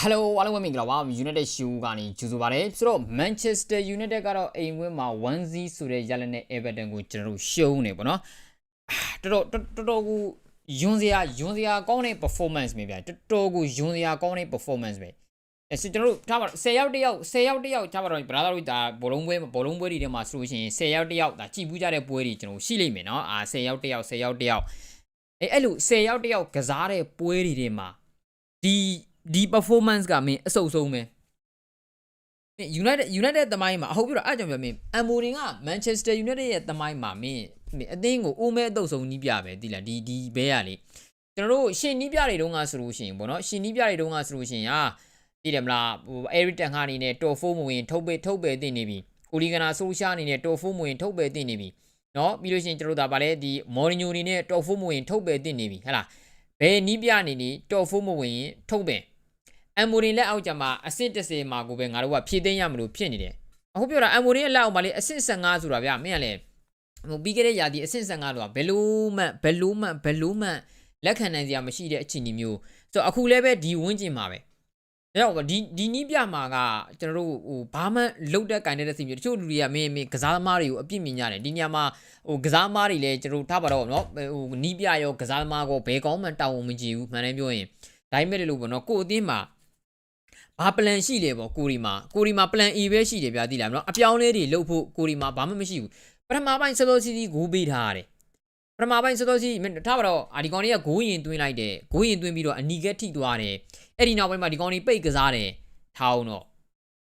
ဟယ်လိုအားလုံးပဲမင်္ဂလာပါ United Show ကနေကြိုဆိုပါရစေဆိုတော့ Manchester United ကတော့အိမ်ဝင်းမှာ1-0ဆိုတဲ့ရလဒ်နဲ့ Everton ကိုကျွန်တော်တို့ရှုံးနေပေါ့နော်အာတော်တော်တော်တော်ကိုယွန်းစရာယွန်းစရာကောင်းတဲ့ performance ပဲဗျာတော်တော်ကိုယွန်းစရာကောင်းတဲ့ performance ပဲအဲဆိုကျွန်တော်တို့ထားပါတော့10ယောက်တယောက်10ယောက်တယောက်ထားပါတော့ brother တို့ဒါဘောလုံးပွဲဘောလုံးပွဲတွေထဲမှာဆိုလို့ရှိရင်10ယောက်တယောက်ဒါကြည်ပူးကြတဲ့ပွဲတွေကျွန်တော်ရှိလိမ့်မယ်နော်အာ10ယောက်တယောက်10ယောက်တယောက်အဲအဲ့လို10ယောက်တယောက်ကစားတဲ့ပွဲတွေထဲမှာဒီ ဒီ performance ကမင်းအဆုပ်ဆုံးပဲမင်း United United တမိုင်းမှာအဟုတ်ပြတော့အဲ့ကြောင့်ပြောမင်းအမ်မိုရင်က Manchester United ရဲ့တမိုင်းမှာမင်းမင်းအသင်းကိုအိုးမဲအတုပ်ဆုံးနီးပြပဲတိလားဒီဒီဘဲရလေကျွန်တော်တို့ရှင်နီးပြတွေတုန်းကဆိုလို့ရှိရင်ပေါ့နော်ရှင်နီးပြတွေတုန်းကဆိုလို့ရှိရင်ဟာသိတယ်မလားဟို Eric Ten Hag အနေနဲ့ top 4မဝင်ထုတ်ပေထုတ်ပေတင်နေပြီ။ Oligana Solskjaer အနေနဲ့ top 4မဝင်ထုတ်ပေတင်နေပြီ။နော်ပြီးလို့ရှိရင်ကျွန်တော်တို့ဒါပါလဲဒီ Mourinho အနေနဲ့ top 4မဝင်ထုတ်ပေတင်နေပြီဟဟလားဘယ်နီးပြအနေနဲ့ top 4မဝင်ထုတ်ပေ အမ်မိုရင်လက်အောက်ကြမှာအဆင့်30မှာကိုပဲငါတို့ကဖြည့်သိမ်းရမလို့ဖြစ်နေတယ်အခုပြောတာအမ်မိုရင်လက်အောက်မှာလေအဆင့်15ဆိုတာဗျမင်းကလေဟိုပြီးခဲ့တဲ့ရာသီအဆင့်15လောကဘယ်လိုမှဘယ်လိုမှဘယ်လိုမှလက်ခံနိုင်စရာမရှိတဲ့အခြေအနေမျိုးဆိုတော့အခုလည်းပဲဒီဝင်းကျင်မှာပဲဒါကြောင့်ဒီဒီနီးပြမှာကကျွန်တော်တို့ဟိုဘာမှလုတ်တက်ကင်တဲ့စီမျိုးတချို့လူတွေကမင်းမင်းကစားသမားတွေကိုအပြစ်မြင်ရတယ်ဒီညမှာဟိုကစားသမားတွေလည်းကျွန်တော်ထားပါတော့ဗောနော်ဟိုနီးပြရောကစားသမားကောဘယ်ကောင်းမှတာဝန်မကြည့်ဘူးမှန်တယ်ပြောရင်ဒါပေမဲ့လို့ဗောနော်ကို့အသင်းမှာ ဘာပလန်ရှိလဲပေါ့ကိုရီမှာကိုရီမှာပလန် A ပဲရှိတယ်ဗျာသိလားမနော်အပြောင်းလဲတွေလုပ်ဖို့ကိုရီမှာဘာမှမရှိဘူးပထမပိုင်းစသောစီစီဂိုးပေးထားရတယ်ပထမပိုင်းစသောစီထားပါတော့အာဒီကောင်တွေကဂိုးရင်သွင်းလိုက်တယ်ဂိုးရင်သွင်းပြီးတော့အနီကက်ထိသွားတယ်အဲ့ဒီနောက်ပိုင်းမှာဒီကောင်တွေပိတ်ကစားတယ်ထားအောင်တော့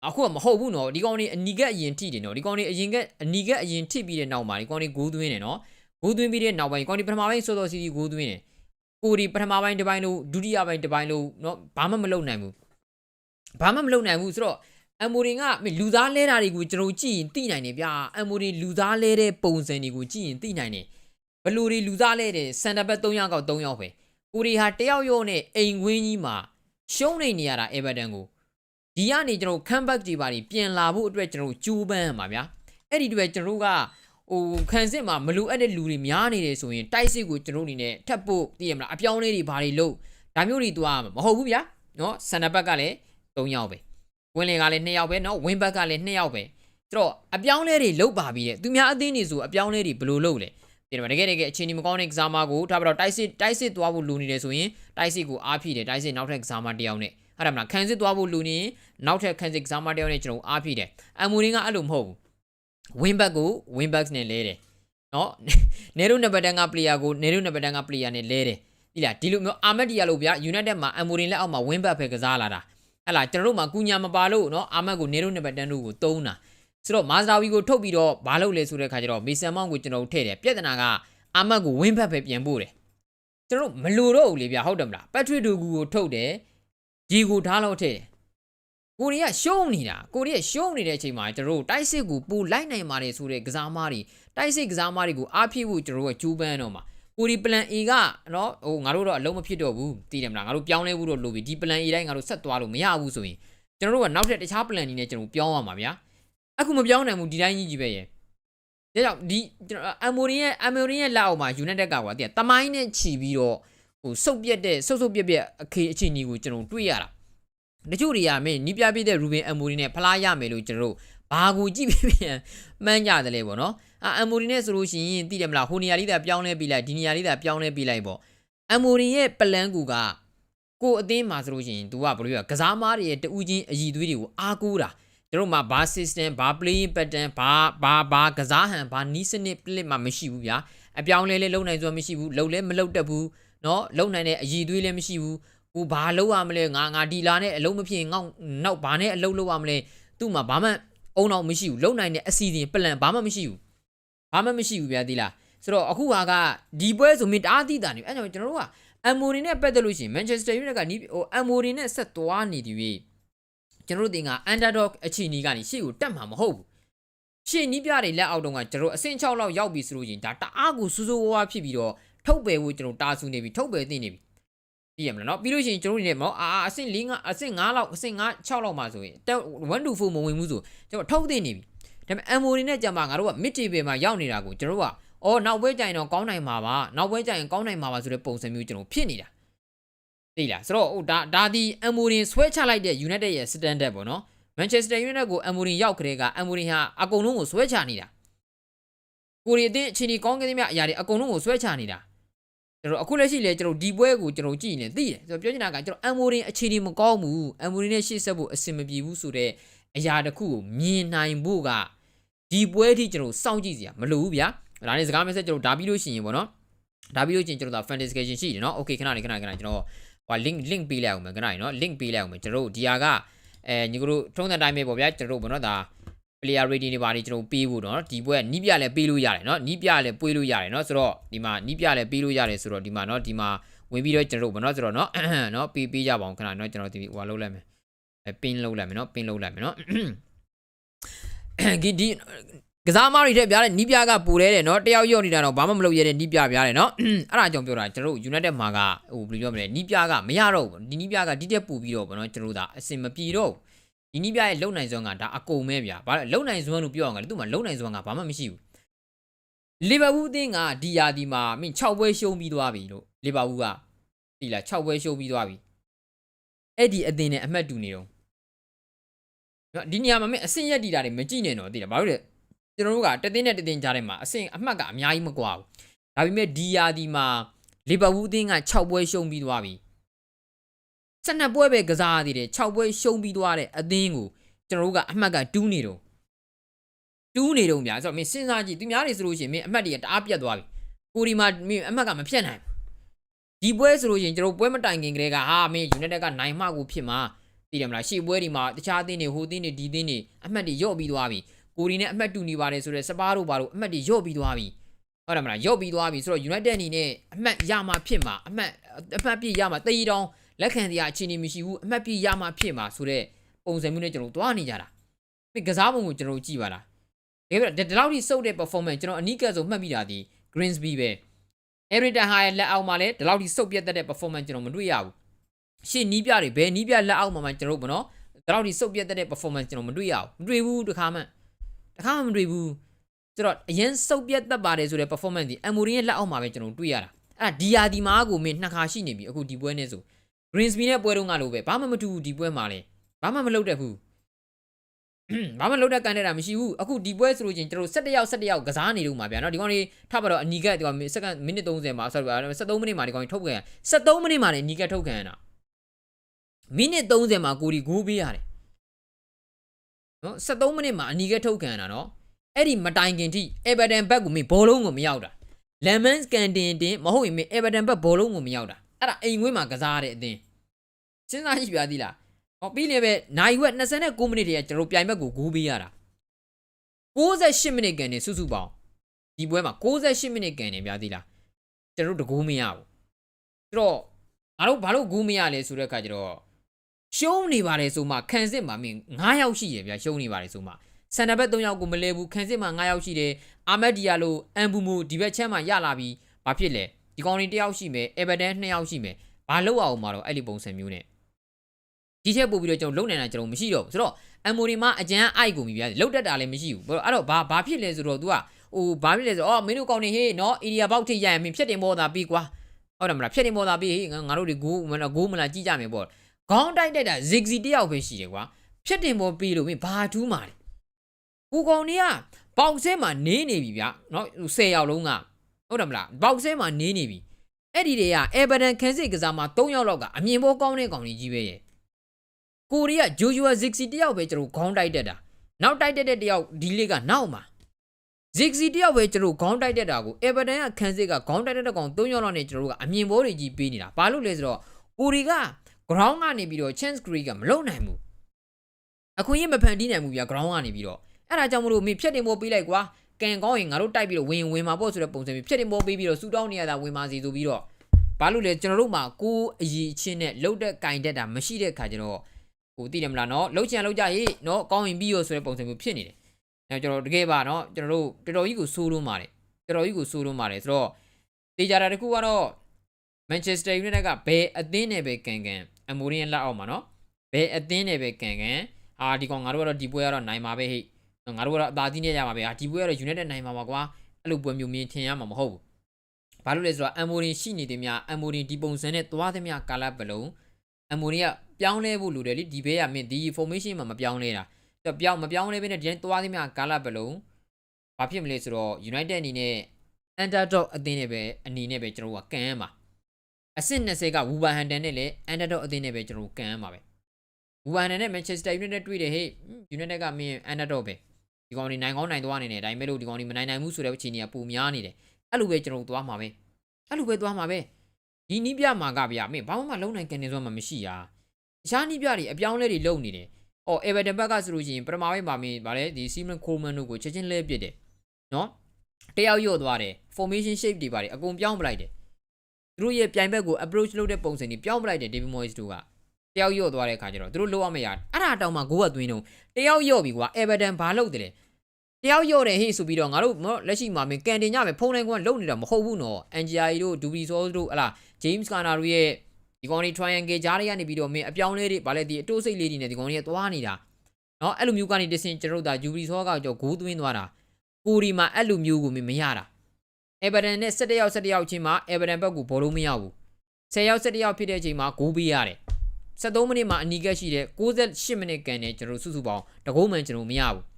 အခုကမဟုတ်ဘူးနော်ဒီကောင်တွေအနီကက်အရင်ထိတယ်နော်ဒီကောင်တွေအရင်ကအနီကက်အရင်ထိပြီးတဲ့နောက်မှာဒီကောင်တွေဂိုးသွင်းတယ်နော်ဂိုးသွင်းပြီးတဲ့နောက်ပိုင်းကောင်တွေပထမပိုင်းစောစောစီစီဂိုးသွင်းတယ်ကိုဒီပထမပိုင်းတစ်ပိုင်းလို့ဒုတိယပိုင်းတစ်ပိုင်းလို့နော်ဘာမှမလုပ်နိုင်ဘူး ဘာမှမလုပ်နိုင်ဘူးဆိုတော့အမ်မိုရင်ကလူသားလဲတာတွေကိုကျွန်တော်ကြည့်ရင်သိနိုင်တယ်ဗျာအမ်မိုရင်လူသားလဲတဲ့ပုံစံတွေကိုကြည့်ရင်သိနိုင်တယ်ဘလူတွေလူသားလဲတဲ့စန်တာဘက်3ယောက်ကောက်3ယောက်ပဲကိုရီဟာတယောက်ယောနဲ့အိမ်ခွင်းကြီးမှာရှုံးနေနေရတာအေဗာတန်ကိုဒီကနေကျွန်တော် comeback ကြီးပါနေပြန်လာဖို့အတွက်ကျွန်တော်ကြိုးပမ်းရမှာဗျာအဲ့ဒီတွေကျွန်တော်ကဟိုခံစစ်မှာမလူအပ်တဲ့လူတွေများနေတယ်ဆိုရင်တိုက်စစ်ကိုကျွန်တော်အနေနဲ့ထပ်ဖို့သိရမလားအပြောင်းလေးတွေဘာတွေလုပ်ဒါမျိုးတွေသူကမဟုတ်ဘူးဗျာနော်စန်တာဘက်ကလည်း 3ယောက်ပဲဝင်းလင်ကလည်း2ယောက်ပဲနော်ဝင်းဘက်ကလည်း2ယောက်ပဲသူတော့အပြောင်းလဲတွေလုပ်ပါပြီတဲ့သူများအသင်းတွေဆိုအပြောင်းလဲတွေဘယ်လိုလုပ်လဲဒီမှာတကယ်တကယ်အချိန်ဒီမကောင်းတဲ့ကစားမကိုထားပြီးတော့တိုက်စစ်တိုက်စစ်သွားဖို့လူနေတယ်ဆိုရင်တိုက်စစ်ကိုအားဖြည့်တယ်တိုက်စစ်နောက်ထပ်ကစားမတစ်ယောက်နဲ့အဲ့ဒါမလားခန်းစစ်သွားဖို့လူနေရင်နောက်ထပ်ခန်းစစ်ကစားမတစ်ယောက်နဲ့ကျွန်တော်အားဖြည့်တယ်အမူရင်းကအဲ့လိုမဟုတ်ဘူးဝင်းဘက်ကိုဝင်းဘက်နဲ့လဲတယ်နော်နေရုံနံပါတ်တန်းက player ကိုနေရုံနံပါတ်တန်းက player နဲ့လဲတယ်ဒီလားဒီလိုမျိုးအာမက်ဒီယာလို့ဗျာ United မှာအမူရင်းလက်အောက်မှာဝင်းဘက်ပဲကစားလာတာ ဟဲ့လားကျွန်တော်တို့မှာကူညာမပါလို့နော်အာမက်ကိုနေရုံနံပါတ်တန်းတို့ကိုတုံးတာဆိုတော့မာဇာဝီကိုထုတ်ပြီးတော့ဘာလုပ်လဲဆိုတဲ့ခါကျတော့မေဆန်မောင်ကိုကျွန်တော်တို့ထည့်တယ်ပြဿနာကအာမတ်ကိုဝင်းဘက်ပဲပြန်ပို့တယ်ကျွန်တော်မလိုတော့ဘူးလေဗျာဟုတ်တယ်မလားပက်ထရစ်ဒူဂူကိုထုတ်တယ်ဂျီကိုထားလို့ထည့်တယ်ကိုရီးယားရှုံးနေတာကိုရီးယားရှုံးနေတဲ့အချိန်မှာကျွန်တော်တို့တိုက်စစ်ကိုပူလိုက်နိုင်ပါတယ်ဆိုတဲ့ကစားမားတွေတိုက်စစ်ကစားမားတွေကိုအားဖြည့်ဖို့ကျွန်တော်တို့ကကြိုးပမ်းတော့မှာ ကိုရီပလန် A ကနော်ဟိုငါတို့တော့အလုံးမဖြစ်တော့ဘူးသိတယ်မလားငါတို့ပြောင်းလဲဖို့တော့လိုပြီဒီပလန် A တိုင်းငါတို့ဆက်သွားလို့မရဘူးဆိုရင်ကျွန်တော်တို့ကနောက်ထပ်တခြားပလန်တွေနဲ့ကျွန်တော်ပြောင်းရမှာဗျာအခုမပြောင်းနိုင်ဘူးဒီတိုင်းကြီးကြီးပဲရဲ့ဒါကြောင့်ဒီအမ်မိုရီရဲ့အမ်မိုရီရဲ့လက်အောက်မှာ United ကကွာတည်တမိုင်းနဲ့ခြီပြီးတော့ဟိုစုပ်ပြက်တဲ့စုပ်စုပ်ပြက်ပြက်အခြေအခြေအနေကိုကျွန်တော်တွေ့ရတာတချို့တွေကမင်းနီးပြပြတဲ့ Ruben Amorim နဲ့ဖလားရမယ်လို့ကျွန်တော်တို့ ဘာကိုကြည့်ပြီးပြန်မှန်းကြတယ်လေပေါ့နော်အာအမ်မိုရီနဲ့ဆိုလို့ရှိရင်သိတယ်မလားဟိုနေရာလေးသာပြောင်းလဲပြီးလိုက်ဒီနေရာလေးသာပြောင်းလဲပြီးလိုက်ပေါ့အမ်မိုရီရဲ့ပလန်ကူကကိုအသင်းမှာဆိုလို့ရှိရင် तू ကဘယ်လိုလဲကစားမားတွေရဲ့တူးချင်းအည်သွေးတွေကိုအားကိုးတာကျွန်တော်မှာဘာ system ဘာ playing pattern ဘာဘာဘာကစားဟန်ဘာနီးစနစ် play မှာမရှိဘူးဗျာအပြောင်းလဲလဲလုံနိုင်စွာမရှိဘူးလုံလဲမလုံတတ်ဘူးเนาะလုံနိုင်တဲ့အည်သွေးလည်းမရှိဘူးဟိုဘာလုံရမလဲငါငါဒီလာနဲ့အလုံးမဖြစ်ငေါနောက်ဘာနဲ့အလုံးလုံရမလဲသူ့မှာဘာမှ အုံတော့မရှိဘူးလုံနိုင်တဲ့အစီအစဉ် plan ဘာမှမရှိဘူးဘာမှမရှိဘူးဗျာဒီလားဆိုတော့အခုဟာကဒီပွဲဆိုမင်းတအားသိတာနေအဲ့ကြောင့်ကျွန်တော်တို့ကအမ်မိုရီနဲ့ပတ်သက်လို့ရှိရင် Manchester United ကနီးဟိုအမ်မိုရီနဲ့ဆက်သွားနေသည်၍ကျွန်တော်တို့တင်က underdog အခြေအနေကနေရှေ့ကိုတက်မှာမဟုတ်ဘူးရှေ့နီးပြတွေလက်အောက်တုန်းကကျွန်တော်အဆင့်6လောက်ရောက်ပြီဆိုလို့ရှိရင်ဒါတအားကိုစူးစူးဝါးဝါးဖြစ်ပြီးတော့ထုတ်ပယ်ဖို့ကျွန်တော်တာဆူနေပြီထုတ်ပယ်သိနေပြီ ပြရမလားเนาะပြီးလို့ရှိရင်ကျွန်တော်တို့နေမောအာအဆင့်4အဆင့်5လောက်အဆင့်5 6လောက်မှာဆိုရင်1 to 4မဝင်ဘူးဆိုကျွန်တော်ထုတ်သိနေပြီဒါပေမဲ့ MO တွေနဲ့ကြမှာငါတို့က mid table မှာရောက်နေတာကိုကျွန်တော်တို့ကအော်နောက်ပွဲကြရင်တော့ကောင်းနိုင်မှာပါနောက်ပွဲကြရင်ကောင်းနိုင်မှာပါဆိုတဲ့ပုံစံမျိုးကျွန်တော်ဖြစ်နေတာ သိလားဆိုတော့ဟိုဒါဒါဒီအမ်မိုရင်ဆွဲချလိုက်တဲ့ United ရဲ့ standard ပေါ့နော် Manchester United ကိုအမ်မိုရင်ရောက်ကြတဲ့ကအမ်မိုရင်ဟာအကုန်လုံးကိုဆွဲချနေတာကိုရီအသင်းအချိန်ကြီးကောင်းကင်သမျှအရာတွေအကုန်လုံးကိုဆွဲချနေတာ ကျွန်တော်အခုလက်ရှိလဲကျွန်တော်ဒီပွဲကိုကျွန်တော်ကြည့်နေသိတယ်ကျွန်တော်ပြောချင်တာကကျွန်တော်အမ်မိုရင်အခြေအနေမကောင်းဘူးအမ်မိုရင်နဲ့ရှေ့ဆက်ဖို့အဆင်မပြေဘူးဆိုတော့အရာတစ်ခုကိုမြင်နိုင်ဖို့ကဒီပွဲအထိကျွန်တော်စောင့်ကြည့်စရာမလိုဘူးဗျာဒါနဲ့စကားမဆက်ကျွန်တော်ဒါပြီးလို့ရှိရင်ပေါ့နော်ဒါပြီးလို့ရှိရင်ကျွန်တော်ဒါ fantasy ရှိတယ်နော် okay ခဏလေးခဏခဏကျွန်တော်ဟို link link ပေးလိုက်အောင်မယ်ခဏလေးနော် link ပေးလိုက်အောင်မယ်ကျွန်တော်တို့ဒီဟာကအဲညီကတို့ထုံးတဲ့တိုင်းပဲပေါ့ဗျာကျွန်တော်တို့ပေါ့နော်ဒါ player rating တွေပါနေကျွန်တော်ပေးဖို့เนาะဒီပွဲနီးပြလည်းပေးလို့ရတယ်เนาะနီးပြလည်းပွေးလို့ရတယ်เนาะဆိုတော့ဒီမှာနီးပြလည်းပေးလို့ရတယ်ဆိုတော့ဒီမှာเนาะဒီမှာဝင်ပြီးတော့ကျွန်တော်တို့ဗောနော်ဆိုတော့เนาะเนาะပေးပေးကြပါအောင်ခဏเนาะကျွန်တော်ဒီဟိုဟာလုပ်လိုက်မယ်အဲပင်းလုပ်လိုက်မယ်เนาะပင်းလုပ်လိုက်မယ်เนาะဒီဒီကစားမတွေတဲ့ဗျာတဲ့နီးပြကပူတယ်တဲ့เนาะတယောက်ယော့နေတာတော့ဘာမှမလုပ်ရတဲ့နီးပြဗျာတဲ့เนาะအဲ့ဒါကြောင့်ပြောတာကျွန်တော်တို့ United မှာကဟိုဘယ်လိုပြောမလဲနီးပြကမရတော့ဘူးဒီနီးပြကဒီတက်ပူပြီးတော့ဗောနော်ကျွန်တော်တို့ဒါအစင်မပြေတော့ဘူး ဒီနိပြရဲ့လုံနိုင်စွမ်းကဒါအကုန်ပဲဗျာဘာလဲလုံနိုင်စွမ်းလို့ပြောအောင်ကလေသူ့မှာလုံနိုင်စွမ်းကဘာမှမရှိဘူးလီဗာပူးအသင်းကဒီယာဒီမှာမင်း6ပွဲရှုံးပြီးသွားပြီလို့လီဗာပူးကဒီလား6ပွဲရှုံးပြီးသွားပြီအဲ့ဒီအသင်းနဲ့အမှတ်တူနေတော့နော်ဒီနေရာမှာမင်းအဆင့်ရက်တီတာတွေမကြည့်နဲ့တော့သိလားဘာလို့လဲကျွန်တော်တို့ကတသင်းနဲ့တသင်းကြားထဲမှာအဆင့်အမှတ်ကအများကြီးမကွာဘူးဒါပေမဲ့ဒီယာဒီမှာလီဗာပူးအသင်းက6ပွဲရှုံးပြီးသွားပြီ 12ပွဲပဲကစားရသေးတယ်6ပွဲရှုံးပြီးသွားတဲ့အသင်းကိုကျွန်တော်တို့ကအမှတ်ကတူးနေတော့တူးနေတော့ဗျာဆိုတော့မင်းစဉ်းစားကြည့်သူများတွေဆိုလို့ရှိရင်မင်းအမှတ်တွေကတအားပြတ်သွားပြီကိုဒီမှာမင်းအမှတ်ကမဖြတ်နိုင်ဘူးဒီပွဲဆိုလို့ရှိရင်ကျွန်တော်ပွဲမတိုင်ခင်ကလေးကဟာမင်း United ကနိုင်မှကိုဖြစ်မှာသိတယ်မလားရှေ့ပွဲဒီမှာတခြားအသင်းတွေဟိုအသင်းတွေဒီအသင်းတွေအမှတ်တွေရော့ပြီးသွားပြီကိုဒီနဲ့အမှတ်တူနေပါတယ်ဆိုတော့စပါးတို့ဘာလို့အမှတ်တွေရော့ပြီးသွားပြီဟုတ်တယ်မလားရော့ပြီးသွားပြီဆိုတော့ United အနေနဲ့အမှတ်ရမှဖြစ်မှာအမှတ်အမှတ်ပြည့်ရမှာတေးတောင် လက်ခံတရားအခြေအနေမရှိဘူးအမှတ်ပြရမှဖြစ်မှာဆိုတော့ပုံစံမျိုးနဲ့ကျွန်တော်သွားနေကြတာဒီကစားပုံကိုကျွန်တော်ကြည့်ပါလားဒါပေမဲ့ဒီလောက်ထိစုပ်တဲ့ performance ကျွန်တော်အနီးကပ်ဆုံးမှတ်မိတာဒီ Greensby ပဲ Everton ဟာရဲ့လက်အောက်မှာလည်းဒီလောက်ထိစုပ်ပြတ်တဲ့ performance ကျွန်တော်မတွေ့ရဘူးရှေ့နီးပြတွေဘယ်နီးပြလက်အောက်မှာမှကျွန်တော်တို့ဗောနော်ဒီလောက်ထိစုပ်ပြတ်တဲ့ performance ကျွန်တော်မတွေ့ရဘူးမတွေ့ဘူးတခါမှတခါမှမတွေ့ဘူးဆိုတော့အရင်စုပ်ပြတ်တတ်ပါတယ်ဆိုတဲ့ performance ဒီ Amorim ရဲ့လက်အောက်မှာပဲကျွန်တော်တွေ့ရတာအဲ့ဒါဒီယာဒီမာကိုမင်းနှစ်ခါရှိနေပြီအခုဒီပွဲနဲ့ဆို Greensby နဲ့ပွဲတုန်းကလို့ပဲဘာမှမတူဘူးဒီပွဲမှာလေဘာမှမလုပ်တတ်ဘူးဘာမှလုပ်တတ်ကန်နေတာမရှိဘူးအခုဒီပွဲဆိုလို့ချင်းကျွန်တော်17ယောက်17ယောက်ကစားနေလို့မှာဗျာနော်ဒီကောင်လေးထပ်ပါတော့အနီကက်ဒီကောင်စက္ကန့်မိနစ်30မှာဆိုတော့73မိနစ်မှာဒီကောင်ထုတ်ခံ73မိနစ်မှာလည်းအနီကက်ထုတ်ခံရတာမိနစ်30မှာကိုဒီဂိုးပေးရတယ်နော်73မိနစ်မှာအနီကက်ထုတ်ခံရတာနော်အဲ့ဒီမတိုင်ခင်ထိ Everton ဘက်ကိုမင်းဘောလုံးကိုမရောက်တာ Lemon Scandin တင်မဟုတ်ရင်မင်း Everton ဘက်ဘောလုံးကိုမရောက်တာ အဲ့ဒါအိမ်ဝင်းမှာကစားရတဲ့အသင်းစဉ်းစားကြည့်ပြသေးလားဟောပြီးလည်းပဲနိုင်ဝက်29မိနစ်တည်းကကျွန်တော်ပြိုင်ဘက်ကိုဂိုးပေးရတာ68မိနစ်ကန်နေစုစုပေါင်းဒီပွဲမှာ68မိနစ်ကန်နေပြသေးလားကျွန်တော်တို့တကူမရဘူးဆိုတော့ငါတို့ဘာလို့ဂိုးမရလဲဆိုတဲ့အခါကျတော့ရှုံးနေပါတယ်ဆိုမှခံစစ်မှာမင်း9ယောက်ရှိရဗျာရှုံးနေပါတယ်ဆိုမှဆန်နဘက်3ယောက်ကိုမလဲဘူးခံစစ်မှာ9ယောက်ရှိတယ်အာမက်ဒီယာလိုအန်ဘူမူဒီဘက်ချမ်းမှာရလာပြီးဘာဖြစ်လဲ ဒီကောင်တွေတယောက်ရှိမယ်အေဗာတန်2ယောက်ရှိမယ်ဘာလို့အောင်မှာတော့အဲ့ဒီပုံစံမျိုးနဲ့ဒီချက်ပို့ပြီးတော့ကျွန်တော်လုံနိုင်တာကျွန်တော်မရှိတော့ဘူးဆိုတော့အမ်မိုရီမအကျန်းအိုက်ကုန်ပြီဗျာလုံတက်တာလည်းမရှိဘူးဘာလို့အဲ့တော့ဘာဘာဖြစ်လဲဆိုတော့ तू ကဟိုဘာဖြစ်လဲဆိုတော့အော်မင်းတို့ကောင်းနေဟေးနော်အေရီယာဘောက်ထိရရင်မင်းဖြတ်တင်ပေါ်တာပြီးကွာဟုတ်တယ်မလားဖြတ်တင်ပေါ်တာပြီးဟေးငါတို့တွေဂိုးမလားဂိုးမလားကြည့်ကြမယ်ပေါ့ခေါင်းတိုက်တိုက်တာဇစ်စီတယောက်ပဲရှိတယ်ကွာဖြတ်တင်ပေါ်ပြီးလို့မင်းဘာထူးမှာလဲကိုကောင်နေကပေါက်ဆဲမှာနေနေပြီဗျာနော်10ယောက်လုံးက ဟုတ်တယ်မလားပေါက်ဆဲမှာနေနေပြီအဲ့ဒီတွေကအေဗာတန်ခန်းစစ်ကစားမှာ3ယောက်လောက်ကအမြင်ပေါ်ကောင်းတဲ့ကောင်ကြီးကြီးပဲရဲ့ကိုရီးယားဂျိုဂျူအာဇစ်စီတယောက်ပဲကျွန်တော်ခေါင်းတိုက်တက်တာနောက်တိုက်တက်တဲ့တယောက်ဒီလေးကနောက်မှာဇစ်စီတယောက်ပဲကျွန်တော်ခေါင်းတိုက်တက်တာကိုအေဗာတန်ကခန်းစစ်ကခေါင်းတိုက်တက်တဲ့ကောင်3ယောက်လောက်နဲ့ကျွန်တော်တို့ကအမြင်ပေါ်တွေကြီးပေးနေတာဘာလို့လဲဆိုတော့ကိုရီက ground ကနေပြီးတော့ chance create ကမလုံနိုင်ဘူးအခွင့်အရေးမဖန်တီးနိုင်ဘူးဗျာ ground ကနေပြီးတော့အဲ့ဒါကြောင့်မလို့မင်းဖြတ်တင်ပေါ်ပေးလိုက်ကွာ ကန်ကောင်းရင်ငါတို့တိုက်ပြီးတော့ဝင်ဝင်မှာပေါ့ဆိုတဲ့ပုံစံမျိုးဖြတ်တင်ပေါ်ပေးပြီးတော့စူတောင်းနေရတာဝင်ပါစီဆိုပြီးတော့ဘာလို့လဲကျွန်တော်တို့မှာကိုယ်အည်ချင်းနဲ့လှုပ်တဲ့ကင်တက်တာမရှိတဲ့ခါကျတော့ဟိုသိတယ်မလားနော်လှုပ်ချင်လှုပ်ကြရေးနော်ကောင်းရင်ပြီးရောဆိုတဲ့ပုံစံမျိုးဖြစ်နေတယ်အဲကျွန်တော်တကယ်ပါနော်ကျွန်တော်တို့တော်တော်ကြီးကိုစိုးလို့ပါတယ်တော်တော်ကြီးကိုစိုးလို့ပါတယ်ဆိုတော့တေချာတာတခုကတော့ Manchester United ကဘယ်အသင်းနဲ့ပဲကန်ကန်အမိုရင်လက်အောက်မှာနော်ဘယ်အသင်းနဲ့ပဲကန်ကန်အာဒီကောင်ငါတို့ကတော့ဒီပွဲကတော့နိုင်မှာပဲဟိ ငါတို့ကတော့အသာကြီးနဲ့ရမှာပဲအာဒီပွဲကတော့ United နိုင်မှာပါကွာအဲ့လိုပွဲမျိုးမြင်ထင်ရမှာမဟုတ်ဘူးဘာလို့လဲဆိုတော့အမ်မိုရီရှိနေတယ်များအမ်မိုရီဒီပုံစံနဲ့သွားသည်များကာလပလုံးအမ်မိုရီကပြောင်းလဲဖို့လိုတယ်လေဒီဘဲကမင်းဒီ formation မှာမပြောင်းလဲတာတော့ပြောင်းမပြောင်းလဲဘဲနဲ့ဒီတိုင်းသွားသည်များကာလပလုံးဘာဖြစ်မလဲဆိုတော့ United အနေနဲ့ underdog အသင်းနဲ့ပဲအနေနဲ့ပဲကျွန်တော်တို့ကကန်ရမှာအဆင့်20က Wolverhampton နဲ့လည်း underdog အသင်းနဲ့ပဲကျွန်တော်တို့ကန်ရမှာပဲ Wolverhampton နဲ့ Manchester United တွေ့တယ်ဟေ့ United ကမင်း underdog ပဲ ဒီကောင်တွေနိုင်ကောင်းနိုင်သွားနေတယ်ဒါပေမဲ့လို့ဒီကောင်တွေမနိုင်နိုင်ဘူးဆိုတဲ့အခြေအနေကပုံများနေတယ်အဲ့လိုပဲကျွန်တော်တို့သွားမှာပဲအဲ့လိုပဲသွားမှာပဲဒီနီးပြမှာကဗျာမင်းဘာမှမလုံးနိုင်ကန်နေဆိုမှမရှိရတခြားနီးပြတွေအပြောင်းလဲတွေလုပ်နေတယ်အော် Everton ဘက်ကဆိုလို့ရှိရင်ပထမပိုင်းမှာမင်းဗာလဲဒီ Simon Coleman တို့ကိုချက်ချင်းလဲပစ်တယ်နော်တယောက်ရော့သွားတယ် formation shape တွေပါတယ်အကုန်ပြောင်းပလိုက်တယ်သူတို့ရဲ့ပြိုင်ဘက်ကို approach လုပ်တဲ့ပုံစံတွေပြောင်းပလိုက်တယ် David Moyes တို့ကတယောက်ရော့သွားတဲ့ခါကျတော့သူတို့လောက်ရမရအဲ့ဒါတောင်မှဂိုးကသွင်းတော့တယောက်ရော့ပြီကွာ Everton ဘာလုပ်တယ်လဲ တယောက်ရော့တယ်ဟေ့ဆိုပြီးတော့ငါတို့နော်လက်ရှိမှာမင်းကန်တင်ကြမယ်ဖုန်းတိုင်းကွာလုံနေတာမဟုတ်ဘူးနော် NGI တို့ Dubi Soul တို့ဟလာ James Garner တို့ရဲ့ဒီကောင်တွေ triangle ကြားတွေကနေပြီးတော့မင်းအပြောင်းလဲတွေဗာလဲဒီအတိုးစိတ်လေးတွေနဲ့ဒီကောင်တွေကသွားနေတာနော်အဲ့လိုမျိုးကနေတစင်ကျွန်တော်တို့ဒါ Dubi Soul ကကြောဂိုးသွင်းသွားတာကိုရီမှာအဲ့လိုမျိုးကိုမင်းမရတာ Everton နဲ့17ယောက်17ယောက်ချင်းမှာ Everton ဘက်ကိုဘောလုံးမရဘူး10ယောက်17ယောက်ဖြစ်တဲ့အချိန်မှာဂိုးပေးရတယ်73မိနစ်မှာအနီးကပ်ရှိတဲ့68မိနစ်ကန်နဲ့ကျွန်တော်စုစုပေါင်းတကုံးမှန်ကျွန်တော်မရဘူး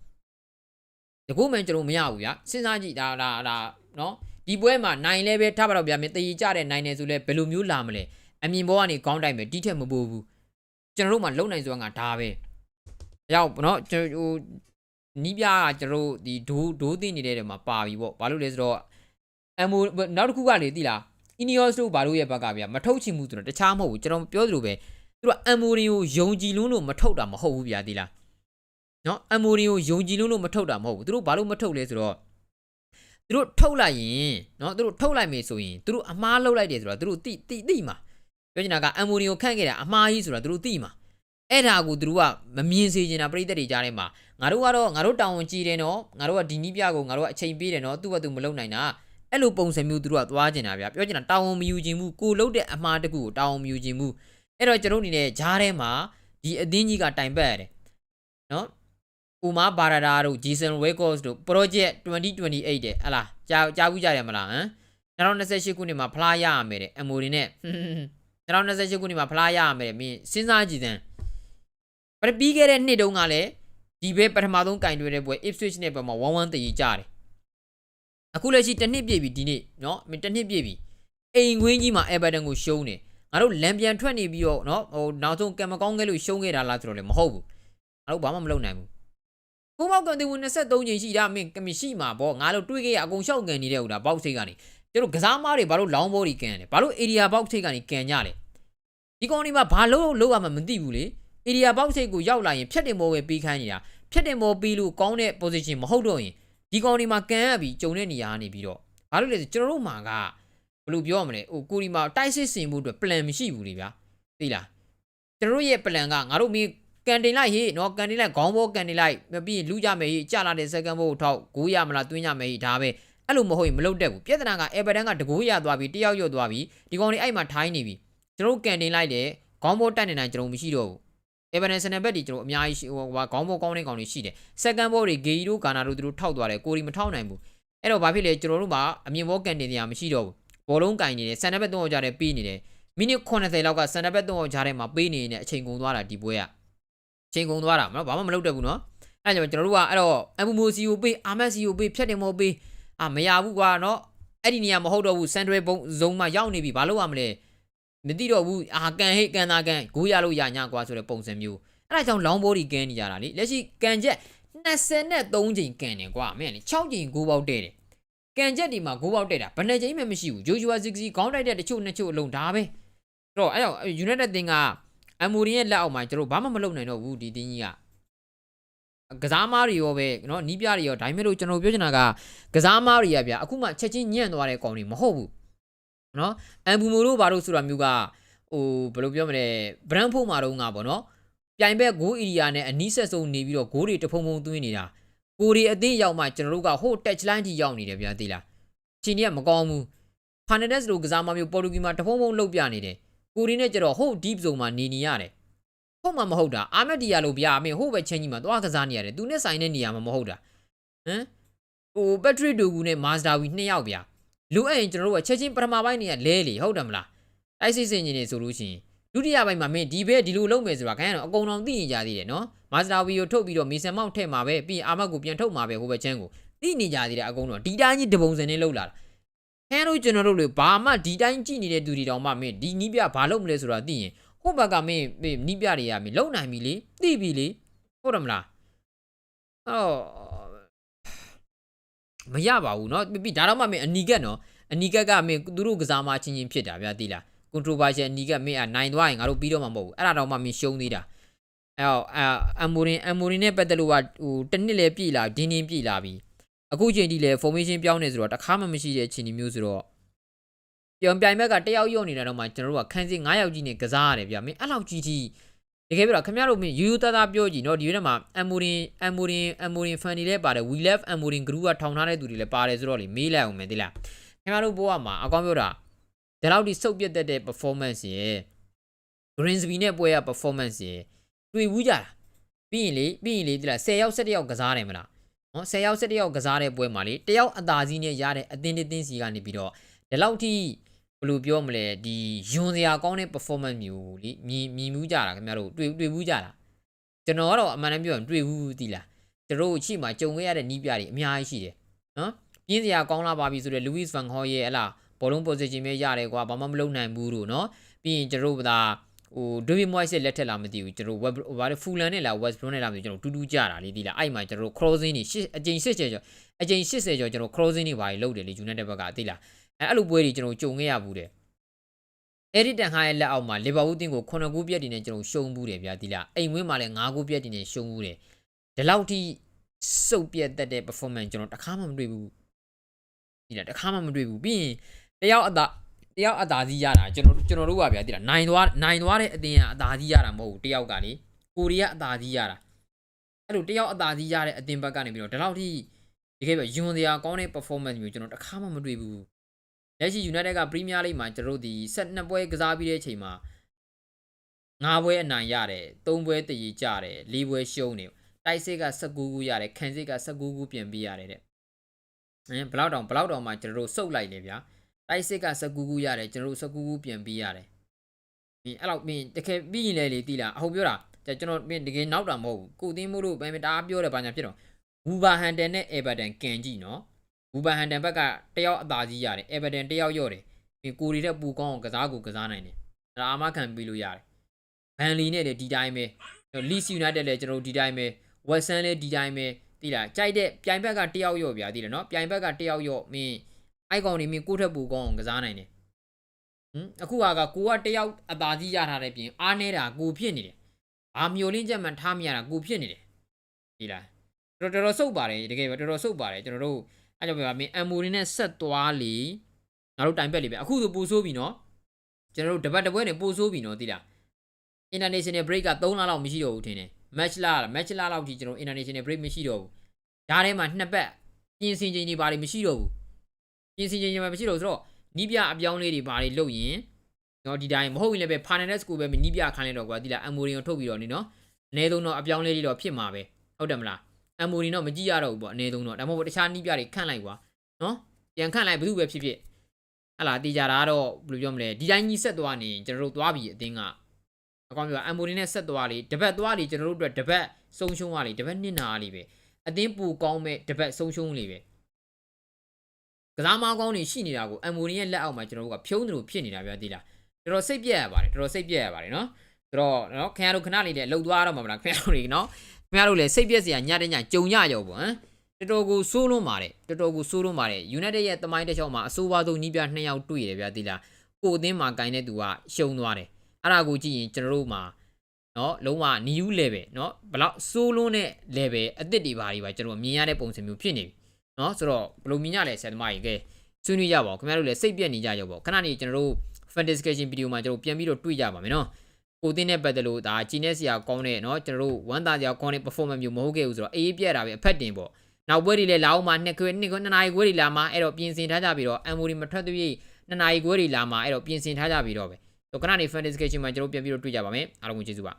တကုံးမှန်ကျွန်တော်မရဘူးဗျစဉ်းစားကြည့်ဒါဒါဒါနော်ဒီပွဲမှာနိုင်လဲပဲထားပါတော့ဗျာမင်းတည်ကြတဲ့နိုင်နေဆိုလဲဘယ်လိုမျိုးလာမလဲအမြင်ဘောကနေကောင်းတိုက်မယ်တီးထက်မပိုးဘူးကျွန်တော်တို့မှလုံနိုင်စွာကဒါပဲရောက်နော်ကျွန်တော်ဟိုနီးပြကကျွန်တော်ဒီဒိုးဒိုးသိနေတဲ့နေရာမှာပါပြီပေါ့ဘာလို့လဲဆိုတော့အမိုနောက်တစ်ခုကလေသိလား Ineos တို့ဘာလို့ရဲ့ဘက်ကဗျာမထုတ်ချင်ဘူးဆိုတော့တခြားမဟုတ်ဘူးကျွန်တော်ပြောသလိုပဲသူကအမ်မိုရီကိုယုံကြည်လွန်းလို့မထုတ်တာမဟုတ်ဘူးဗျာဒီလား နော်အမ်မိုရီကိုယုံကြည်လွန်းလို့မထုတ်တာမဟုတ်ဘူးသူတို့ဘာလို့မထုတ်လဲဆိုတော့သူတို့ထုတ်လိုက်ရင်နော်သူတို့ထုတ်လိုက်မယ်ဆိုရင်သူတို့အမားလောက်လိုက်တယ်ဆိုတော့သူတို့တိတိတိမှာပြောချင်တာကအမ်မိုရီကိုခန့်ခဲ့တာအမားကြီးဆိုတော့သူတို့တိမှာအဲ့ဒါကိုသူတို့ကမမြင်စေချင်တာပြိသက်တွေကြားထဲမှာငါတို့ကတော့ငါတို့တောင်းဝန်ကြည့်တယ်နော်ငါတို့ကဒီနီးပြကိုငါတို့ကအချိန်ပေးတယ်နော်သူ့ဘက်သူမလုံနိုင်တာအဲ့လိုပုံစံမျိုးသူတို့ကသွားကျင်တာဗျာပြောချင်တာတောင်းဝန်မယူခြင်းဘူးကိုလုတ်တဲ့အမှားတကူကိုတောင်းဝန်မယူခြင်းဘူးအဲ့တော့ကျွန်တော်အနေနဲ့ဂျားထဲမှာဒီအသင်းကြီးကတိုင်ပတ်ရတယ်နော် ဥမာဘာရာဒါတို့ Jason Records တို့ Project 2028တဲ့ဟလာကြားကြားဘူးကြတယ်မလားဟမ်2028ခုနှစ်မှာဖလားရရမယ်တဲ့ MOD နဲ့2028ခုနှစ်မှာဖလားရရမယ်တဲ့မင်းစဉ်းစားကြည့်စမ်းပရပြီးခဲ့တဲ့နှစ်တုန်းကလည်းဒီဘဲပထမဆုံးကင်တွဲတဲ့ပွဲ Ipswich နဲ့ဘက်မှာ1-1တည်ကြတယ်အခုလက်ရှိတစ်နှစ်ပြည့်ပြီဒီနေ့เนาะတစ်နှစ်ပြည့်ပြီအိမ်ခွင်းကြီးမှာ Everton ကိုရှုံးတယ်ငါတို့လမ်းပြန်ထွက်နေပြီးတော့เนาะဟိုနောက်ဆုံးကံမကောင်းခဲ့လို့ရှုံးခဲ့တာလားဆိုတော့လည်းမဟုတ်ဘူးငါတို့ဘာမှမလုပ်နိုင်ဘူး ကိုမောက်ကန်တေဝင်23ချိန်ရှိတာမင်းကမရှိမှာပေါ့ငါတို့တွေးခဲ့ရအကုန်ရှောက်ကန်နေတဲ့ဟိုဒါဘောက်စိတ်ကနေကျတို့ကစားမားတွေဘာလို့လောင်းဘောတွေကန်လဲဘာလို့ area box ထိတ်ကနေကန်ကြလဲဒီကောင်တွေမှာဘာလို့လောက်ရမှမသိဘူးလေ area box ထိတ်ကိုရောက်လာရင်ဖြတ်တင်ဘောပဲပြီးခိုင်းနေတာဖြတ်တင်ဘောပြီးလို့ကောင်းတဲ့ position မဟုတ်တော့ရင်ဒီကောင်တွေမှာကန်ရပြီးဂျုံတဲ့နေရာကနေပြီးတော့ဘာလို့လဲဆိုကျွန်တော်တို့မှာကဘယ်လိုပြောရမလဲဟိုကိုဒီမှာတိုက်စစ်စင်မှုအတွက် plan မရှိဘူးလေဗျာသိလားကျွန်တော်တို့ရဲ့ plan ကငါတို့မင်း ကန်တင်လိုက်ဟေ့နော်ကန်တင်လိုက်ခေါင်းဘောကန်တင်လိုက်ပြီးရင်လူကြမယ်ဟေ့ကြာလာတဲ့ second ဘောကိုထောက်ဂိုးရမလားတွင်းရမယ်ဟေ့ဒါပဲအဲ့လိုမဟုတ်ရင်မလုပ်တတ်ဘူးပြဿနာက Everton ကတကိုးရသွားပြီးတယောက်ရော့သွားပြီးဒီကောင်တွေအဲ့မှာထိုင်းနေပြီကျွန်တော်ကန်တင်လိုက်တယ်ခေါင်းဘောတက်နေနိုင်ကျွန်တော်မရှိတော့ဘူး Everton စနဘက်ဒီကျွန်တော်အများကြီးဟိုခေါင်းဘောကောင်းတဲ့ကောင်တွေရှိတယ် second ဘောတွေဂေဂျီတို့ဂါနာတို့သူတို့ထောက်သွားတယ်ကိုရီမထောက်နိုင်ဘူးအဲ့တော့ဘာဖြစ်လဲကျွန်တော်တို့မှာအမြင်ဘောကန်တင်နေရမရှိတော့ဘူးဘောလုံးကင်နေတယ်စနဘက်3ယောက်ကြားထဲပေးနေတယ်မိနစ်80လောက်ကစနဘက်3ယောက်ကြားထဲမှာပေးနေနေအချိန်ကုန်သွားတာဒီပွဲကအ ချိန်ကုန်သွားတာမနော်ဘာမှမလုပ်တတ်ဘူးနော်အဲ့ကြောင့်ကျွန်တော်တို့ကအဲ့တော့အမ်ဘူမိုစီကိုပေးအာမက်စီကိုပေးဖြတ်တင်မောပေးအာမရဘူးကွာနော်အဲ့ဒီနေရာမဟုတ်တော့ဘူးစန်ဒရယ်ဘုံဇုံမှာရောက်နေပြီဘာလို့ရမလဲမသိတော့ဘူးအာကန်ဟိတ်ကန်သားကန်ဂိုးရလို့ရညာကွာဆိုတဲ့ပုံစံမျိုးအဲ့ဒါကြောင့်လောင်းဘောဒီကန်နေကြတာလေလက်ရှိကန်ချက်23ချိန်ကန်နေကွာမင်းလေ6ချိန်ဂိုးပေါက်တဲ့တယ်ကန်ချက်ဒီမှာဂိုးပေါက်တဲ့တာဘယ်နှချိန်မှမရှိဘူးဂျိုဂျူဝါစစ်စီခေါင်းတိုက်တဲ့တချို့နှစ်ချို့အလုံးဒါပဲအဲ့တော့အဲ့ကြောင့် United တင်က အမူရီရဲ့လက်အောက်မှာကျွန်တော်ဘာမှမလုပ်နိုင်တော့ဘူးဒီတင်းကြီးကကစားမားတွေရောပဲเนาะနီးပြတွေရောဒါပေမဲ့လို့ကျွန်တော်ပြောချင်တာကကစားမားတွေကဗျအခုမှချက်ချင်းညံ့သွားတဲ့ကောင်တွေမဟုတ်ဘူးเนาะအမ်ဘူမိုတို့ဘာလို့ဆိုတာမျိုးကဟိုဘယ်လိုပြောမလဲဘရန်ဖို့မှာတော့ငါပေါ့เนาะပြိုင်ဘက်ဂိုးအီရီယာနဲ့အနီးဆက်ဆုံးနေပြီးတော့ဂိုးတွေတဖုံဖုံသွင်းနေတာကိုရီအသင်းရောက်မှကျွန်တော်တို့ကဟို touch line ကြီးရောက်နေတယ်ဗျာသိလားချင်းကြီးကမကောင်းဘူးဖာနက်ဒက်စ်လိုကစားမမျိုးပေါ်တူဂီမှာတဖုံဖုံလှုပ်ပြနေတယ် ကိုရီနဲ့ကျတော့ဟို deep zone မှာနေနေရတယ်ဟုတ်မှမဟုတ်တာအာမက်ဒီယာလိုဗျာအမေဟိုပဲချင်းကြီးမှာသွားကစားနေရတယ်သူနဲ့ဆိုင်တဲ့နေရာမှာမဟုတ်တာဟမ်ဟိုပက်ထရစ်ဒိုဂူနဲ့မာစတာဝီနှစ်ယောက်ဗျာလိုအပ်ရင်ကျွန်တော်တို့ကချက်ချင်းပထမပိုင်းနေကလဲလေဟုတ်တယ်မလားတိုက်စစ်စင်ကြီးနေဆိုလို့ရှိရင်ဒုတိယပိုင်းမှာမင်းဒီဘဲဒီလိုလုပ်မယ်ဆိုတာခင်ဗျားတို့အကုန်လုံးသိနေကြသေးတယ်နော်မာစတာဗီကိုထုတ်ပြီးတော့မီဆန်မောက်ထည့်မှာပဲပြီးရင်အာမတ်ကိုပြန်ထုတ်မှာပဲဟိုဘက်ချမ်းကိုသိနေကြသေးတယ်အကုန်လုံးဒီတိုင်းကြီးတပုံစံနဲ့လောက်လာတာ ခင်ဗျားတို့ကျွန်တော်တို့လေဘာမှဒီတိုင်းကြည့်နေတဲ့သူတွေတောင်မှမင်းဒီနီးပြဘာလုပ်မလဲဆိုတာသိရင်ဟိုဘက်ကမင်းနီးပြတွေကမင်းလုံနိုင်ပြီလေသိပြီလေဟုတ်တယ်မလားအော် မရပါဘူးเนาะပြီးဒါတော့မှမင်းအနီကက်နော်အနီကက်ကမင်းသူတို့ကစားမချင်းချင်းဖြစ်တာဗျာတိလား controversial အနီကက်မင်းအနိုင်သွားရင်ငါတို့ပြီးတော့မှမဟုတ်ဘူးအဲ့ဒါတော့မှမင်းရှုံးသေးတာအဲ့တော့အမိုရင်အမိုရင်နဲ့ပတ်သက်လို့ကဟိုတစ်နှစ်လဲပြည်လာဒင်းဒင်းပြည်လာပြီ အခုချိန်ထိလဲ formation ပြောင်းနေဆိုတော့တခါမှမရှိတဲ့ချိန်ဒီမျိုးဆိုတော့ပြန်ပြိုင်ဘက်ကတယောက်ယုံနေတာတော့မှကျွန်တော်တို့ကခန်းစင်း9ယောက်ကြီးနဲ့ကစားရတယ်ဗျာမင်းအဲ့လောက်ကြီးကြီးတကယ်ပြောတော့ခင်ဗျားတို့မင်းယူယူသားသားပြောကြည့်နော်ဒီနေ့မှာအမိုရင်အမိုရင်အမိုရင်ဖန်နေလဲပါတယ် we left အမိုရင် group ကထောင်ထားတဲ့သူတွေလည်းပါတယ်ဆိုတော့လေမေးလိုက်အောင်မယ်တိလားခင်ဗျားတို့ဘိုးကမှာအကောင်းပြောတာဒီလောက်ဒီစုပ်ပြတ်တတ်တဲ့ performance ရယ် Greensby နဲ့ပွဲရ performance ရယ်တွေ့ဘူးကြတာပြီးရင်လေပြီးရင်လေတိလား10ယောက်17ယောက်ကစားတယ်မလား နော်10ယောက်17ယောက်ကစားတဲ့ပွဲမှာလေတယောက်အသာစီးနဲ့ရတဲ့အတင်းတင်းတင်းစီကနေပြီးတော့ဒီလောက်ထိဘယ်လိုပြောမလဲဒီယွန်စရာကောင်းတဲ့ performance မျိုးလေမြင်မြင်မှုကြတာခင်ဗျားတို့တွေ့တွေ့ဘူးကြတာကျွန်တော်ကတော့အမှန်တမ်းပြောရင်တွေ့ဘူးတိလားကျွန်တော်တို့အချိမှကြုံခဲ့ရတဲ့နီးပြတွေအများကြီးရှိတယ်နော်ပြင်းစရာကောင်းလာပါပြီဆိုတော့ Louis van Gaal ရဲ့ဟလာဘောလုံး position ပဲရတယ်ကွာဘာမှမလုပ်နိုင်ဘူးလို့နော်ပြီးရင်ကျွန်တော်တို့က ဟို David Moyes ရဲ့လက်ထက်လာမသိဘူးကျွန်တော် web ဘာလဲ Fulham နဲ့လာ West Brom နဲ့လာမသိဘူးကျွန်တော်တူးတူးကြတာလေဒီလားအဲ့မှာကျွန်တော် crossing တွေအကြိမ်80ကျော်အကြိမ်80ကျော်ကျွန်တော် crossing တွေဘာတွေလုပ်တယ်လေ United ဘက်ကသိလားအဲ့အဲ့လိုပွဲတွေကျွန်တော်ကြုံခဲ့ရဘူးတယ်အဲ့ဒီတန်ခါရဲ့လက်အောက်မှာလီဗာပူးတင်းကို9ဂိုးပြတ်တင်နဲ့ကျွန်တော်ရှုံးဘူးတယ်ဗျာဒီလားအိမ်ဝင်းမှာလည်း9ဂိုးပြတ်တင်နဲ့ရှုံးဘူးတယ်ဒီလောက်ထိစုပ်ပြတ်တတ်တဲ့ performance ကျွန်တော်တခါမှမတွေ့ဘူးဒီလားတခါမှမတွေ့ဘူးပြီးရင်တယောက်အသာ တယောက်အသာစီးရတာကျွန်တော်ကျွန်တော်တို့ကဗျာဒီလားနိုင်သွားနိုင်သွားတဲ့အတင်းကအသာစီးရတာမဟုတ်ဘူးတယောက်ကလေကိုရီးယားအသာစီးရတာအဲ့လိုတယောက်အသာစီးရတဲ့အတင်းဘက်ကနေပြီးတော့ဒီလောက်ထိတကယ်ပဲယွန်စရာကောင်းတဲ့ performance မျိုးကျွန်တော်တခါမှမတွေ့ဘူးလက်ရှိ United က Premier League မှာကျွန်တော်တို့ဒီ12ပွဲကစားပြီးတဲ့အချိန်မှာ9ပွဲအနိုင်ရတယ်3ပွဲတည်ကြတယ်4ပွဲရှုံးနေတိုက်စစ်က19ခုရတယ်ခံစစ်က19ခုပြင်ပေးရတယ်တဲ့အဲဘလောက်တောင်ဘလောက်တောင်မှကျွန်တော်တို့စုပ်လိုက်လေဗျာ တိုက်စစ်က19ခုရတယ်ကျွန်တော်တို့19ခုပြင်ပေးရတယ်ဒီအဲ့လောက်မင်းတကယ်ပြီးရင်လေလေတီးလားအဟုတ်ပြောတာကျွန်တော်မင်းတကယ်နောက်တာမဟုတ်ဘူးကိုသိင်းမို့လို့ဘယ်မှာတအားပြောတယ်ဘာညာဖြစ်တော့ဝူဘာဟန်တန်နဲ့အေဗာတန်ကန်ကြည့်နော်ဝူဘာဟန်တန်ဘက်ကတယောက်အသာကြီးရတယ်အေဗာတန်တယောက်ရော့တယ်ဒီကိုရီတဲ့ပူကောင်းအောင်ကစားကိုကစားနိုင်တယ်ဒါအာမခံပြီးလို့ရတယ်ဘန်လီနဲ့လည်းဒီတိုင်းပဲလီစီယူနိုက်တက်လည်းကျွန်တော်ဒီတိုင်းပဲဝက်ဆန်လည်းဒီတိုင်းပဲတိလားကြိုက်တဲ့ပြိုင်ဘက်ကတယောက်ရော့ဗျာတိတယ်နော်ပြိုင်ဘက်ကတယောက်ရော့မင်း အိုက်ကောင်နေမင်းကိုထက်ပူကောင်းအောင်ကစားနိုင်တယ်ဟင်အခုကကိုကတယောက်အသာကြီးရထားတဲ့ပြင်အားနေတာကိုဖြစ်နေတယ်ဘာမျိုးလင်းချက်မှထားမရတာကိုဖြစ်နေတယ်ဒီလားတော်တော်တော်စုပ်ပါတယ်တကယ်ပဲတော်တော်စုပ်ပါတယ်ကျွန်တော်တို့အဲ့ကြောင့်ပြောမင်းအမ်မိုရီနဲ့ဆက်သွားလီငါတို့တိုင်ပက်လီပဲအခုဆိုပူဆိုးပြီနော်ကျွန်တော်တို့တပတ်တပွဲနဲ့ပူဆိုးပြီနော်တိလား international break က3လလောက်မရှိတော့ဘူးထင်တယ် match လာ match လာလောက်ကြီးကျွန်တော် international break မရှိတော့ဘူးဒါထဲမှာနှစ်ပတ်ပြင်ဆင်ချိန်တွေဘာတွေမရှိတော့ဘူး ပြင်ဆင်ချိန်တွေမရှိတော့ဆိုတော့နီးပြအပြောင်းလေးတွေဘာတွေလုပ်ရင်နော်ဒီတိုင်းမဟုတ်ရင်လည်းပဲ Fernandes ကိုပဲနီးပြခိုင်းလိုက်တော့ကွာဒီလားအမိုရီကိုထုတ်ပြီးတော့နေနော်အနည်းဆုံးတော့အပြောင်းလေးတွေတော့ဖြစ်မှာပဲဟုတ်တယ်မလားအမိုရီတော့မကြည့်ရတော့ဘူးပေါ့အနည်းဆုံးတော့ဒါမှမဟုတ်တခြားနီးပြတွေခန့်လိုက်ကွာနော်ပြန်ခန့်လိုက်ဘယ်သူပဲဖြစ်ဖြစ်ဟလာတေးကြတာကတော့ဘယ်လိုပြောမလဲဒီတိုင်းကြီးဆက်သွားနေကျွန်တော်တို့သွားပြီအတင်းကအကောင်ပြောအမ်မိုရီနဲ့ဆက်သွားလေတပတ်သွားလေကျွန်တော်တို့အတွက်တပတ်ဆုံးရှုံးသွားလေတပတ်နှစ်နာလေပဲအတင်းပူကောင်းမဲ့တပတ်ဆုံးရှုံးလေပဲ ကစားမကောင်းတွေရှိနေတာကိုအမ်မိုနီရဲ့လက်အောက်မှာကျွန်တော်တို့ကဖြုံးတယ်လို့ဖြစ်နေတာဗျာသိလားတော်တော်စိတ်ပြက်ရပါတယ်တော်တော်စိတ်ပြက်ရပါတယ်နော်ဆိုတော့နော်ခင်ဗျားတို့ခဏလေးနဲ့လှုပ်သွားတော့မှာမလားခင်ဗျားတို့တွေနော်ခင်ဗျားတို့လည်းစိတ်ပြက်စရာညတဲ့ညကြုံရရောပေါ့ဟမ်တော်တော်ကိုဆိုးလွန်းပါတယ်တော်တော်ကိုဆိုးလွန်းပါတယ် United ရဲ့တမိုင်းတစ်ချောင်းမှာအဆိုးပါဆုံးနီးပြနှစ်ယောက်တွေ့ရတယ်ဗျာသိလားကိုအသင်းမှာကင်တဲ့သူကရှုံသွားတယ်အဲ့ဒါကိုကြည့်ရင်ကျွန်တော်တို့မှာနော်လုံးဝ new level နော်ဘလောက်ဆိုးလွန်းတဲ့ level အစ်စ်တွေပါတွေပါကျွန်တော်မြင်ရတဲ့ပုံစံမျိုးဖြစ်နေပြီ เนาะဆိုတော့ဘယ်လိုမြင်ရလဲဆရာသမားကြီးကဲဆွေးနွေးကြပါဦးခင်ဗျားတို့လည်းစိတ်ပြက်နေကြကြပါဦးခဏနေကျွန်တော်တို့ fan discussion video မှာကျွန်တော်ပြန်ပြီးတော့တွေ့ကြပါမယ်เนาะကိုတင်းနဲ့ပတ်သက်လို့ဒါဂျီနက်ဆီယာကောင်းတဲ့เนาะကျွန်တော်တို့ဝမ်းသာစရာကောင်းတဲ့ performance မျိုးမဟုတ်ခဲ့ဘူးဆိုတော့အေးပြက်တာပဲအဖက်တင်ပေါ့နောက်ပွဲတွေလည်းလာအောင်မှာနှစ်ခွေနှစ်ခွေနှစ်နာရီခွေတွေလာမှာအဲ့တော့ပြင်ဆင်ထားကြပြီးတော့ MOD မထွက်သေးနှစ်နာရီခွေတွေလာမှာအဲ့တော့ပြင်ဆင်ထားကြပြီးတော့ပဲတော့ခဏနေ fan discussion မှာကျွန်တော်ပြန်ပြီးတော့တွေ့ကြပါမယ်အားလုံးကိုကျေးဇူးပါ